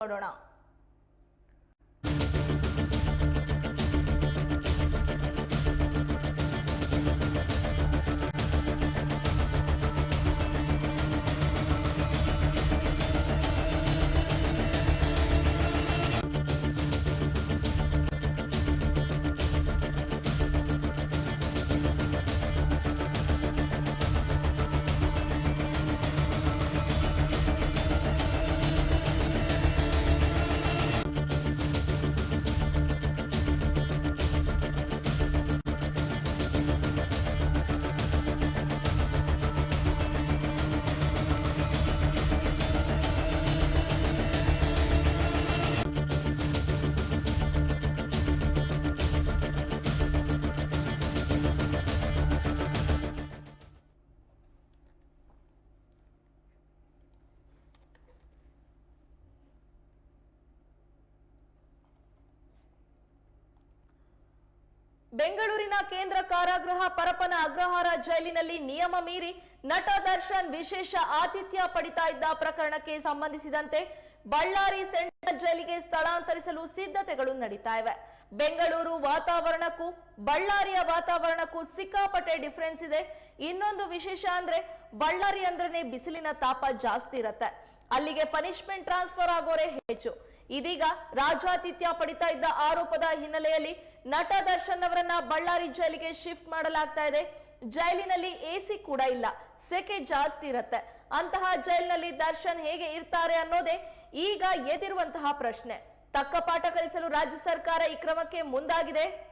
Corona ಬೆಂಗಳೂರಿನ ಕೇಂದ್ರ ಕಾರಾಗೃಹ ಪರಪನ ಅಗ್ರಹಾರ ಜೈಲಿನಲ್ಲಿ ನಿಯಮ ಮೀರಿ ನಟ ದರ್ಶನ್ ವಿಶೇಷ ಆತಿಥ್ಯ ಪಡಿತಾ ಇದ್ದ ಪ್ರಕರಣಕ್ಕೆ ಸಂಬಂಧಿಸಿದಂತೆ ಬಳ್ಳಾರಿ ಸೆಂಟ್ರಲ್ ಜೈಲಿಗೆ ಸ್ಥಳಾಂತರಿಸಲು ಸಿದ್ಧತೆಗಳು ನಡೀತಾ ಇವೆ. ಬೆಂಗಳೂರು ವಾತಾವರಣಕ್ಕೂ ಬಳ್ಳಾರಿಯ ವಾತಾವರಣಕ್ಕೂ ಸಿಕ್ಕಾಪಟ್ಟೆ ಡಿಫರೆನ್ಸ್ ಇದೆ. ಇನ್ನೊಂದು ವಿಶೇಷ ಅಂದ್ರೆ ಬಳ್ಳಾರಿ ಅಂದ್ರೆ ಬಿಸಿಲಿನ ತಾಪ ಜಾಸ್ತಿ ಇರತ್ತೆ. ಅಲ್ಲಿಗೆ ಪನಿಷ್ಮೆಂಟ್ ಟ್ರಾನ್ಸ್ಫರ್ ಆಗೋರೆ ಹೆಚ್ಚು. ಇದೀಗ ರಾಜಾತಿಥ್ಯ ಪಡಿತಾ ಇದ್ದ ಆರೋಪದ ಹಿನ್ನೆಲೆಯಲ್ಲಿ ನಟ ದರ್ಶನ್ ಅವರನ್ನ ಬಳ್ಳಾರಿ ಜೈಲಿಗೆ ಶಿಫ್ಟ್ ಮಾಡಲಾಗ್ತಾ ಇದೆ. ಜೈಲಿನಲ್ಲಿ ಎಸಿ ಕೂಡ ಇಲ್ಲ. ಸೆಕೆ ಜಾಸ್ತಿ ಇರತ್ತೆ. ಅಂತಹ ಜೈಲಿನಲ್ಲಿ ದರ್ಶನ್ ಹೇಗೆ ಇರ್ತಾರೆ ಅನ್ನೋದೇ ಈಗ ಎದಿರುವಂತಹ ಪ್ರಶ್ನೆ. ತಕ್ಕ ಪಾಠ ಕಲಿಸಲು ರಾಜ್ಯ ಸರ್ಕಾರ ಈ ಕ್ರಮಕ್ಕೆ ಮುಂದಾಗಿದೆ.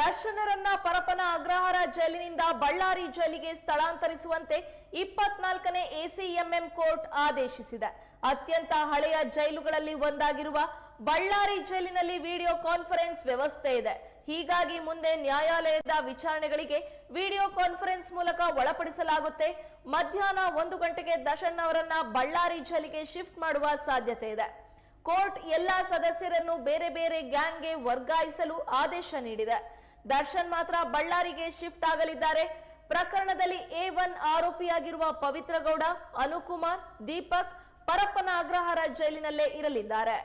ದರ್ಶನರನ್ನ ಪರಪನ ಅಗ್ರಹಾರ ಜೈಲಿನಿಂದ ಬಳ್ಳಾರಿ ಜೈಲಿಗೆ ಸ್ಥಳಾಂತರಿಸುವಂತೆ ಇಪ್ಪತ್ನಾಲ್ಕನೇ ಎಸಿಎಂಎಂ ಕೋರ್ಟ್ ಆದೇಶಿಸಿದೆ. ಅತ್ಯಂತ ಹಳೆಯ ಜೈಲುಗಳಲ್ಲಿ ಒಂದಾಗಿರುವ ಬಳ್ಳಾರಿ ಜೈಲಿನಲ್ಲಿ ವಿಡಿಯೋ ಕಾನ್ಫರೆನ್ಸ್ ವ್ಯವಸ್ಥೆ ಇದೆ. ಹೀಗಾಗಿ ಮುಂದೆ ನ್ಯಾಯಾಲಯದ ವಿಚಾರಣೆಗಳಿಗೆ ವಿಡಿಯೋ ಕಾನ್ಫರೆನ್ಸ್ ಮೂಲಕ ಒಳಪಡಿಸಲಾಗುತ್ತೆ. ಮಧ್ಯಾಹ್ನ ಒಂದು ಗಂಟೆಗೆ ದರ್ಶನ್ ಅವರನ್ನ ಬಳ್ಳಾರಿ ಜೈಲಿಗೆ ಶಿಫ್ಟ್ ಮಾಡುವ ಸಾಧ್ಯತೆ ಇದೆ. ಕೋರ್ಟ್ ಎಲ್ಲಾ ಸದಸ್ಯರನ್ನು ಬೇರೆ ಬೇರೆ ಗ್ಯಾಂಗ್ಗೆ ವರ್ಗಾಯಿಸಲು ಆದೇಶ ನೀಡಿದೆ. ದರ್ಶನ್ ಮಾತ್ರ ಬಳ್ಳಾರಿಗೆ ಶಿಫ್ಟ್ ಆಗಲಿದ್ದಾರೆ. ಪ್ರಕರಣದಲ್ಲಿ ಎ ಒನ್ ಆರೋಪಿಯಾಗಿರುವ ಪವಿತ್ರಗೌಡ, ಅನುಕುಮಾರ್, ದೀಪಕ್ ಪರಪ್ಪನ ಅಗ್ರಹಾರ ಜೈಲಿನಲ್ಲೇ ಇರಲಿದ್ದಾರೆ.